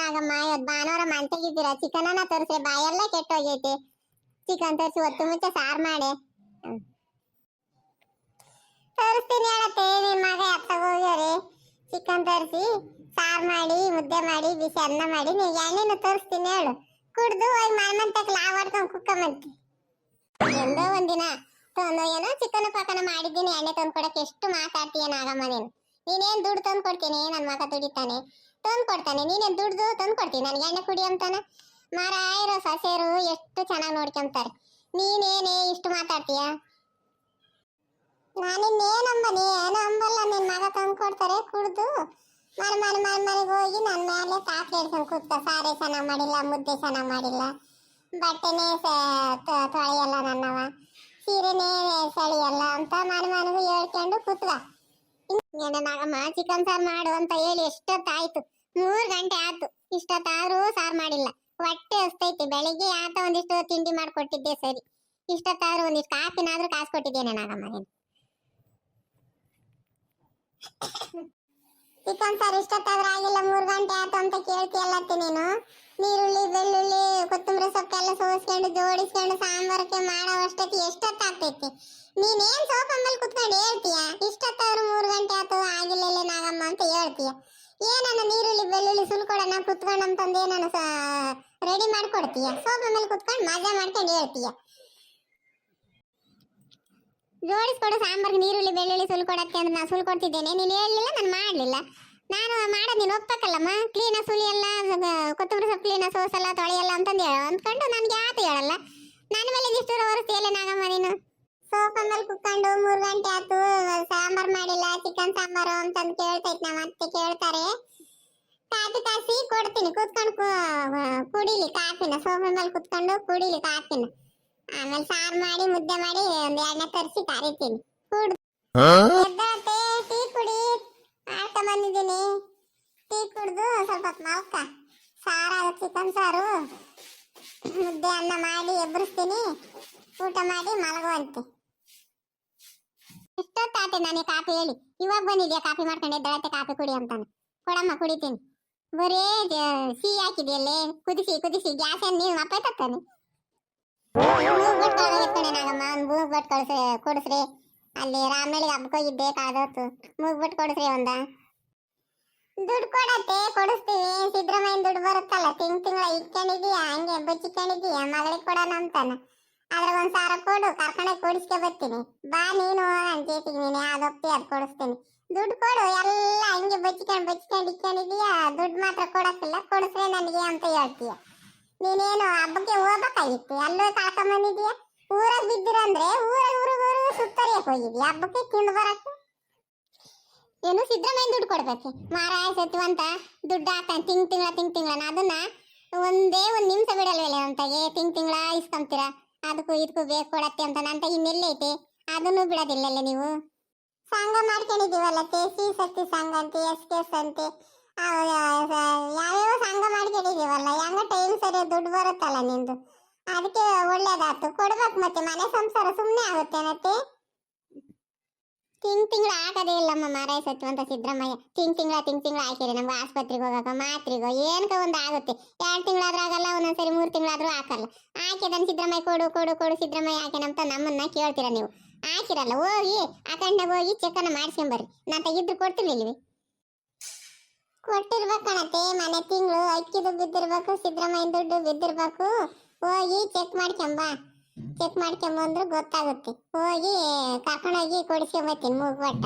ನಾಗಮ್ಮ ಇವತ್ ಭಾನುವಾರ ಮಂತೆಗಿದ್ದೀರಾ ಚಿಕನನ್ನ ತೋರಿಸ್ರೆ, ಬಾಯೆಲ್ಲ ಕೆಟ್ಟೋಗೈತಿ. ಚಿಕನ್ ತರಿಸಿ ಒತ್ತು ಮುಂಚೆ ಸಾರ್ ಮಾಡಿ. ತರಿಸ್ತೀನಿ ಹೇಳತ್ತೆ ಮಗ ಎತ್ತಗೋಗ್ಯಾರಿ ಚಿಕನ್ ತರಿಸಿ, ಸಾರ್ ಮಾಡಿ, ಮುದ್ದೆ ಮಾಡಿ, ಬಿಸಿ ಅನ್ನ ಮಾಡಿ ನೀವು ಎಣ್ಣೆನು ತರಿಸ್ತೀನಿ ಹೇಳು. ಕುಡ್ದು ಹೋಗಿ ಮನ್ಮಂತಕ್ ಲಾವ್ ಆಡ್ಕೊಂಡ್ ಕುಕ್ಕಮಂತಿ. ಎಂದೋ ಒಂದಿನ ತಂದು ಏನೋ ಚಿಕನ್ ಪಕ್ಕನ ಮಾಡಿದ್ದೀನಿ, ಎಣ್ಣೆ ತಂದು ಕೊಡಕ್ಕೆ ಎಷ್ಟು ಮಾತಾಡ್ತೀಯ ನಾಗಮ್ಮ ನೀನು. ನೀನೇನ್ ದುಡ್ಡು ತಂದು ಕೊಡ್ತೀನಿ ನನ್ನ ಮಗ ದುಡಿತಾನೆ. ತಂದು ಕೊಡ್ತಾನೆ ನೀನೇ ದುಡ್ದು ತಂದು ಕೊಡ್ತೀನಿ ನನಗೆ ಎಣ್ಣೆ ಕುಡಿ ಅಂತಾನೆ. ಮಾರಾಯರು ಸಸ್ಯರು ಎಷ್ಟು ಚೆನ್ನಾಗಿ ನೋಡ್ಕೊಂತಾರೆ. ನೀನೇನೇ ಇಷ್ಟು ಮಾತಾಡ್ತೀಯ? ನಾನಿನ್ನೇನಂಬನಿ ಏನೋ ಅಂಬಲ್ಲ ನಿನ್ನ ಮಗ ತಂದು ಕೊಡ್ತಾರೆ ಕುಡ್ದು. ಮನೆ ಮನೆ ಮನೆ ಮನೆಗೆ ಹೋಗಿ ನನ್ನ ಮೇಲೆ ತಾಕೆ ಹಿಡ್ಕೊಂಡು ಕೂತ ಸಾರೆ, ಚೆನ್ನಾಗಿ ಮಾಡಿಲ್ಲ, ಮುದ್ದೆ ಚೆನ್ನಾಗಿ ಮಾಡಿಲ್ಲ. ಬಟ್ಟೆನೇ ತೊಳೆಯಲ್ಲ ನನ್ನವ. ಸೀರೆನೇ ಸೆಳೆಯಲ್ಲ ಅಂತ ಮನೆ ಮನೆಗೂ ಹೇಳ್ಕೊಂಡು ಕೂತ್ಗ ಮಗ ಮಾ ಚಿಕನ್ ಸಾರು ಮಾಡು ಅಂತ ಹೇಳಿ ಎಷ್ಟೊತ್ತಾಯ್ತು. ಮೂರ್ ಗಂಟೆ ಆಯ್ತು. ಇಷ್ಟೊತ್ತಾದ್ರೂ ಸಾರ್ ಮಾಡಿಲ್ಲ. ಹೊಟ್ಟೆ ಹಸ್ತೈತಿ. ಬೆಳಿಗ್ಗೆ ಆತ ಒಂದಿಷ್ಟು ತಿಂಡಿ ಮಾಡ್ಕೊಟ್ಟಿದ್ದೆ ಸರಿ. ಇಷ್ಟೊತ್ತಾದ್ರೂ ಒಂದಿಷ್ಟು ಕಾಫಿನಾದ್ರೂ ಕಾಸು ಕೊಟ್ಟಿದ್ದೇನೆ ನಾಗಮ್ಮ ಚಿಕನ್ ಸಾರ್, ಇಷ್ಟೊತ್ತಾದ್ರೆ ಆಗಿಲ್ಲ, ಮೂರು ಗಂಟೆ ಆಯ್ತು ಅಂತ ಕೇಳ್ತೀಯಲ್ಲತ್ತಿ ನೀನು? ನೀರುಳ್ಳಿ, ಬೆಳ್ಳುಳ್ಳಿ, ಕೊತ್ತಂಬರಿ ಸೊಪ್ಪೆಲ್ಲ ಸೋಸ್ಕೊಂಡು, ಜೋಡಿಸ್ಕೊಂಡು, ಸಾಂಬಾರಕ್ಕೆ ಮಾಡೋ ಅಷ್ಟೊತ್ತಿ ಎಷ್ಟೊತ್ತಾಗ್ತೈತಿ? ನೀನೇನ್ ಸೋಪ್ ಮೇಲೆ ಕುತ್ಕೊಂಡು ಹೇಳ್ತೀಯ? ಇಷ್ಟೊತ್ತಾದ್ರೂ ಮೂರು ಗಂಟೆ ಆಯ್ತು, ಆಗಿಲ್ಲ ನಾಗಮ್ಮ ಅಂತ ಹೇಳ್ತೀಯ. ಏನನ್ನ ನೀರುಳ್ಳಿ, ಬೆಳ್ಳುಳ್ಳಿ, ಸುಲ್ಕೊಡೋಣ, ಕುತ್ಕೊಂಡು ಅಂತಂದು ಏನನ್ನ ರೆಡಿ ಮಾಡ್ಕೊಡ್ತೀಯ? ಸೋಪ್ ಮೇಲೆ ಕುತ್ಕೊಂಡು ಮಜಾ ಮಾಡ್ಕೊಂಡು ಹೇಳ್ತೀಯ? ಜೋಡಿಸ್ಕೊಡು ಸಾಂಬಾರ್ಗೆ ನೀರುಳ್ಳಿ, ಬೆಳ್ಳುಳ್ಳಿ ಸುಲ್ಕೊಡಕ್ಕೆ ಅಂದ್ರೆ ನಾನು ಸುಲ್ಕೊಡ್ತಿದ್ದೇನೆ ನೀನು ಹೇಳಲಿಲ್ಲ ನಾನು ಮಾಡಲಿಲ್ಲ. ನಾನು ಮಾಡೋದು ನೀನು ಒಪ್ಪಕ್ಕಲ್ಲಮ್ಮ ಕ್ಲೀನ ಸುಲಿಯಲ್ಲ ಕೊತ್ತಂಬರಿ ಸೊಪ್ಪು ಕ್ಲೀನ ಸೋಸಲ್ಲ, ತೊಳೆಯಲ್ಲ ಅಂತಂದು ಹೇಳೋ. ಅಂದ್ಕೊಂಡು ನನಗೆ ಆತ ಹೇಳಲ್ಲ. ನನ್ನ ಮೇಲೆ ಇಷ್ಟು ಹೊರಿಸ್ತೀಯಲ್ಲ ನಾಗಮ್ಮ ನೀನು? ಸೋಫಾ ಮೇಲೆ ಕುತ್ಕೊಂಡು ಮೂರು ಗಂಟೆ ಆಯ್ತು, ಸಾಂಬಾರ್ ಮಾಡಿಲ್ಲ, ಚಿಕನ್ ಸಾಂಬಾರು ಅಂತಂದು ಕೇಳ್ತೈತೆ ನಮ್ಮ ಅತ್ತೆ ಕೇಳ್ತಾರೆ. ಕಾಫಿ ಕಾಸಿ ಕೊಡ್ತೀನಿ, ಕುತ್ಕೊಂಡು ಕುಡೀಲಿ ಕಾಫಿನ ಸೋಫಾ ಮೇಲೆ ಕುತ್ಕೊಂಡು ಕುಡಿಲಿ ಕಾಫಿನ ಆಮೇಲೆ ಸಾರ್ ಮಾಡಿ ಮುದ್ದೆ ಮಾಡಿ ಒಂದ್ ಎಣ್ಣೆ ತರಿಸಿ ಕರಿತೀನಿ ಕುಡ್ದು ಎದ್ದಾತೆ ಟೀ ಕುಡಿ. ಆಟ ಬಂದಿದ್ದೀನಿ. ಟೀ ಕುಡ್ದು ಸ್ವಲ್ಪ ಹೊತ್ತು ಮಲ್ಕ ಸಾರ ಚಿಕನ್ ಸಾರು. ಮುದ್ದೆ ಅನ್ನ ಮಾಡಿ ಎಬ್ಬರಿಸ್ತೀನಿ ಊಟ ಮಾಡಿ ಮಲಗುವಂತೆ. ಇಷ್ಟೊತ್ತಾತೆ ನನಗೆ ಕಾಫಿ ಹೇಳಿ? ಇವಾಗ ಬಂದಿದ್ಯಾ ಕಾಫಿ ಮಾಡ್ಕೊಂಡು ದಳತೆ ಕಾಫಿ ಕುಡಿ ಅಂತಾನೆ. ಕೊಡಮ್ಮ ಕುಡಿತೀನಿ. ಬರೇ ಸಿಹಿ ಹಾಕಿದೆಯಲ್ಲೇ? ಕುದಿಸಿ ಕುದಿಸಿ. ಗ್ಯಾಸ್ ನೀನು ಮಪ್ಪ ತತ್ತಾನೆ ಮೂಗ್ ಬಟ್ ಕಳ್ಸಿ ಕೊಡಿಸ್ರಿ ಅಲ್ಲಿ ರಾಮನಳ್ಳಿಗೆ ಹಬ್ಬಕ್ಕೆ ಹೋಗಿದ್ದೆ ಕಾದೋತು ಮೂಗ್ ಬಟ್ ಕೊಡಿಸ್ರಿ ಒಂದ ದುಡ್ಡು ಕೊಡತ್ತೆ ಕೊಡಿಸ್ತೀವಿ ಸಿದ್ದರಾಮಯ್ಯ ದುಡ್ಡು ಬರುತ್ತಲ್ಲ ತಿಂಗ್ ತಿಂಗಳ ಇಕ್ಕೊಂಡಿದೀಯ ಹಂಗೆ ಬಚ್ಚಿಕೊಂಡಿದೀಯ ಮಗಳಿಗೆ ಕೊಡೋಣ ಅಂತಾನ ಆದ್ರೆ ಒಂದ್ ಸಾವಿರ ಕೊಡು ಕರ್ಕೊಂಡೋಗಿ ಕೊಡಿಸ್ಕೆ ಬರ್ತೀನಿ ಬಾ ನೀನು ನನ್ನ ಜೇತಿಗೆ ನೀನು ಯಾವ್ದೊಪ್ಪಿ ಅದು ಕೊಡಿಸ್ತೀನಿ ದುಡ್ಡು ಕೊಡು ಎಲ್ಲ ಹಂಗೆ ಬಚ್ಚಿಕೊಂಡು ಬಚ್ಚಿಕೊಂಡು ಇಕ್ಕೊಂಡಿದೀಯ ದುಡ್ಡು ಮಾತ್ರ ಕೊಡಕ್ಕಿಲ್ಲ ಕೊಡಿಸ್ರೆ ನನಗೆ ಅಂತ ಹೇಳ್ತೀಯ. ನೀನೇನು ಹಬ್ಬಕ್ಕೆ ಹೋಗ್ಬೇಕಾಗಿತ್ತು? ಎಲ್ಲೂ ಕಳ್ಕೊಂಬಂದಿದ್ಯಾ ಊರಾಗ ಬಿದ್ದಿರಂದ್ರೆ ಊರಾಗ ಊರಿಗೂರು ಸುತ್ತರಿಯಕ್ ಹೋಗಿದ್ಯಾ ಹಬ್ಬಕ್ಕೆ ತಿಂದು ಬರಕ್ಕೆ? ಏನು ಸಿದ್ದರಾಮಯ್ಯ ದುಡ್ಡು ಕೊಡ್ಬೇಕು. ಮಾರಾಯ ಸತ್ವಂತ ದುಡ್ಡು ಹಾಕ್ತಾನೆ ತಿಂಗ್ ತಿಂಗಳ ತಿಂಗ್ ತಿಂಗಳ ಅದನ್ನ ಒಂದೇ ಒಂದು ನಿಮಿಷ ಬಿಡಲ್ವಲ್ಲ ಅಂತಾಗೆ ತಿಂಗ್ ತಿಂಗಳ ಇಸ್ಕೊಂತೀರ? ಅದಕ್ಕೂ ಇದಕ್ಕೂ ಬೇಕು ಕೊಡತ್ತೆ ಅಂತ. ನಂತ ಇನ್ನೆಲ್ಲೈತೆ ಅದನ್ನು ಬಿಡೋದಿಲ್ಲಲ್ಲ ನೀವು? ಸಂಘ ಮಾಡ್ಕೊಂಡಿದ್ದೀವಲ್ಲ ಸಿ ಶಕ್ತಿ ಸಂಘ ಅಂತೆ, ಎಸ್ ಕೆ ಎಸ್ ಯಾವ್ಯಾವ ಸಂಘ ಮಾಡ್ಕೊಂಡಿದ್ದೀವಲ್ಲ ಟೈಮ್ ಸರಿ ದುಡ್ಡು ಬರುತ್ತಲ್ಲ ನಿಂದು? ಅದಕ್ಕೆ ಒಳ್ಳೇದಾಯ್ತು. ಕೊಡ್ಬೇಕು ಮತ್ತೆ, ಮನೆ ಸಂಸಾರ ಸುಮ್ಮನೆ ಆಗುತ್ತೆ ಮತ್ತೆ? ತಿಂಗ್ ತಿಂಗಳು ಆಗದೇ ಇಲ್ಲಮ್ಮ ಮಾರಾಯ ಅಂತ ಸಿದ್ದರಾಮಯ್ಯ. ತಿಂಗ್ ತಿಂಗಳ ತಿಂಗ್ ತಿಂಗಳ ಹಾಕಿರಿ ನಮ್ಗೆ ಆಸ್ಪತ್ರೆಗೆ ಹೋಗಕ ಮಾತ್ರಿಗೋ ಏನಕ ಒಂದು ಆಗುತ್ತೆ. ಎರಡು ತಿಂಗಳಾದ್ರೂ ಆಗಲ್ಲ ಒಂದೊಂದ್ಸರಿ ಮೂರು ತಿಂಗಳಾದ್ರೂ ಹಾಕಲ್ಲ ಹಾಕಿದನ್ ಸಿದ್ದರಾಮಯ್ಯ, ಕೊಡು ಕೊಡು ಕೊಡು ಸಿದ್ದರಾಮಯ್ಯ ಹಾಕಿನಂತ ನಮ್ಮನ್ನ ಕೇಳ್ತೀರ ನೀವು? ಹಾಕಿರಲ್ಲ ಹೋಗಿ ಅಕಂಡಾಗ ಹೋಗಿ ಚೆಕ್ಕನ್ನು ಮಾಡಿಸ್ಕೊಂಬರ್ರಿ. ನಾನು ತೆಗಿದ್ರು ಕೊಡ್ತಿರ್ಲಿಲ್ವಿ? ಕೊಟ್ಟಿರ್ಬೇಕಣತೆ ಮನೆ ತಿಂಗಳು ಅಕ್ಕಿದು ಬಿದ್ದಿರ್ಬೇಕು ಸಿದ್ದರಾಮಯ್ಯ ದುಡ್ಡು ಬಿದ್ದಿರ್ಬೇಕು. ಹೋಗಿ ಚೆಕ್ ಮಾಡ್ಕೊಂಬ. ಚೆಕ್ ಮಾಡ್ಕೊಂಬಂದ್ರೆ ಗೊತ್ತಾಗುತ್ತೆ. ಹೋಗಿ ಕರ್ಕೊಂಡೋಗಿ ಕೊಡಿಸ್ಕೊಂಬತ್ತೀನಿ ಮೂಗು ಬಟ್ಟ